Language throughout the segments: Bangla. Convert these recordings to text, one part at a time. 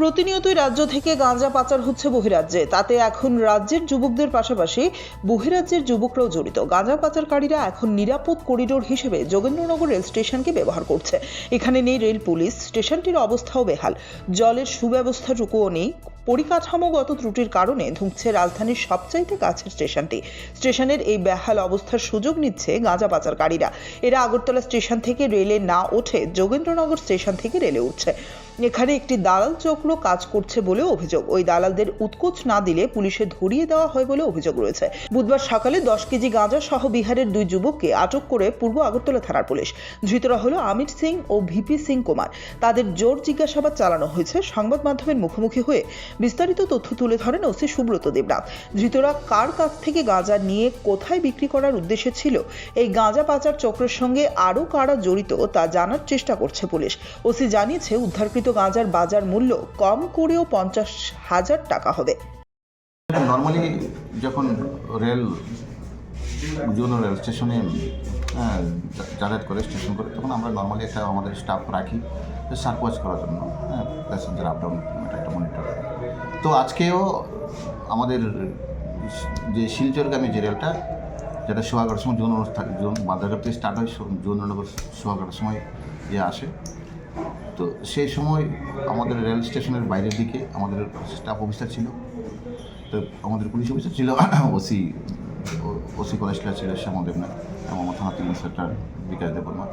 প্রতিনিয়তই রাজ্য থেকে গাঁজা পাচার হচ্ছে বহিরাজ্যে। তাতে এখন রাজ্যের যুবকদের পাশাপাশি বহিরাজ্যের যুবকরাও জড়িত। গাঁজা পাচারকারীরা এখন নিরাপদ করিডোর হিসেবে যোগেন্দ্রনগর রেল স্টেশনকে ব্যবহার করছে। এখানে নেই রেল পুলিশ, স্টেশনটির অবস্থাও বেহাল। জলের সুব্যবস্থাটুকুও নেই। পরিকাঠামোগত ত্রুটির কারণে ধুঁকছে রাজধানীর সবচাইতে কাছের স্টেশনটি। স্টেশনের এই বেহাল অবস্থার সুযোগ নিচ্ছে গাঁজা পাচারকারীরা। এরা আগরতলা স্টেশন থেকে রেলে না ওঠে যোগেন্দ্রনগর স্টেশন থেকে রেলে উঠছে। এখানে একটি দালাল চক্র কাজ করছে বলে অভিযোগ। ওই দালালদের উৎকোচ না দিলে পুলিশে ধরিয়ে দেওয়া হয় বলে অভিযোগ রয়েছে। বুধবার সকালে দশ কেজি গাঁজা সহ বিহারের দুই যুবককে আটক করে পূর্ব আগরতলা থানার পুলিশ। ধৃতরা হলো আমির সিং ও ভিপি সিং কুমার। তাদের জোর জিজ্ঞাসাবাদ চালানো হয়েছে সংবাদ মাধ্যমের মুখোমুখি হয়ে। বিস্তারিত তথ্য তুলে ধরেন ওসি সুব্রত দেবনাথ। ধৃতরা কার কাছ থেকে গাঁজা নিয়ে কোথায় বিক্রি করার উদ্দেশ্যে ছিল? এই গাঁজা পাচার চক্রের সঙ্গে আরও কারা জড়িত তা জানার চেষ্টা করছে পুলিশ। ওসি জানিয়েছে, উদ্ধারকৃত গাঁজার বাজার মূল্য কম করেও পঞ্চাশ হাজার টাকা হবে। নর্মালি যখন রেল জোন রেল স্টেশনে যাতায়াত করে, স্টেশন করে, তখন আমরা নর্মালি একটা আমাদের স্টাফ রাখি সার্ক ওয়াচ করার জন্য হ্যাঁ প্যাসেঞ্জার আপ ডাউন একটা মনিটর তো আজকেও আমাদের যে শিলচরগামী যে রেলটা, যেটা সোহাগার সময় জোন অনুষ্ঠান জোন থেকে স্টার্ট হয় জোননগর সোহাগার সময় ইয়ে আসে। তো সেই সময় আমাদের রেল স্টেশনের বাইরের দিকে আমাদের স্টাফ অফিসার ছিল। তো আমাদের পুলিশ অফিসার ছিল, ওসি ওসি কলেজটা ছিল, শ্যামল দেবনাথ এবং আমার থানা তিন ইন্সপেক্টর বিকাশ দেববর্মা।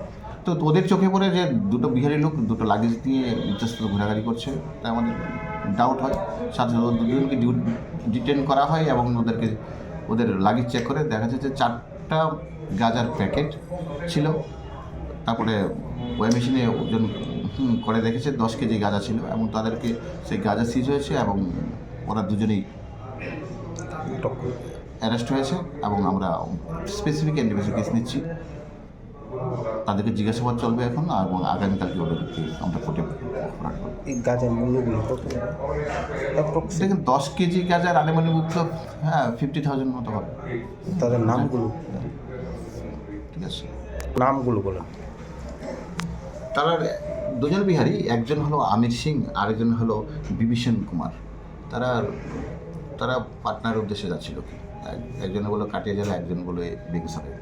তো ওদের চোখে পড়ে যে দুটো বিহারি লোক দুটো লাগেজ নিয়ে ইতস্তত ঘোরাঘুরি করছে, তাই আমাদের ডাউট হয়। সাথে দুজনকে ডিটেন করা হয় এবং ওদেরকে, ওদের লাগেজ চেক করে। দেখা যাচ্ছে চারটা গাজার প্যাকেট ছিল। তারপরে ওই মেশিনে ওজন করে দেখেছে দশ কেজি গাঁজা ছিল এবং তাদেরকে সেই গাঁজা সিজ হয়েছে এবং ওরা দুজনেই অ্যারেস্ট হয়েছে এবং আমরা স্পেসিফিক এনডিপিসি কেস নিচ্ছি। তাদেরকে জিজ্ঞাসাবাদ চলবে এখন এবং আগামীকালকে ওদেরকে আমরা কোর্টে এই গাছের মূল্যগুলো কত? দেখেন দশ কেজি গাঁজার আনুমানিক মূল্য হ্যাঁ ফিফটি থাউজেন্ড মতো হবে। তাদের নামগুলো? ঠিক আছে। নামগুলো বলেন। তারা দুজন বিহারি, একজন হলো আমির সিং, আরেকজন হলো বিভীষণ কুমার। তারা তারা পাটনার উদ্দেশ্যে যাচ্ছিল। একজনে বলো কাটিয়া যাবে একজন বলো বেগুসরাই